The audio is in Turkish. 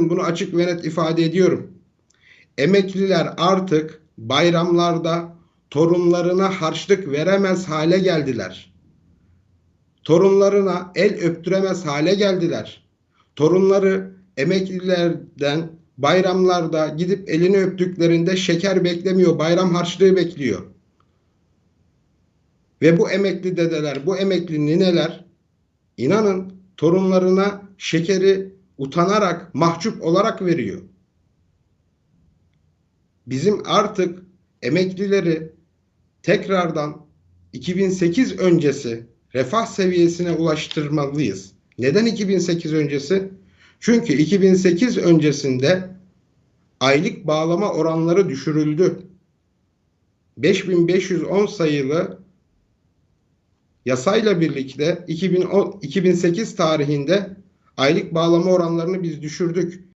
bunu açık ve net ifade ediyorum. Emekliler artık bayramlarda torunlarına harçlık veremez hale geldiler. Torunlarına el öptüremez hale geldiler. Torunları emeklilerden bayramlarda gidip elini öptüklerinde şeker beklemiyor, bayram harçlığı bekliyor. Ve bu emekli dedeler, bu emekli nineler inanın torunlarına şekeri utanarak, mahcup olarak veriyor. Bizim artık emeklileri tekrardan 2008 öncesi refah seviyesine ulaştırmalıyız. Neden 2008 öncesi? Çünkü 2008 öncesinde aylık bağlama oranları düşürüldü. 5510 sayılı yasayla birlikte 2010, 2008 tarihinde aylık bağlama oranlarını biz düşürdük.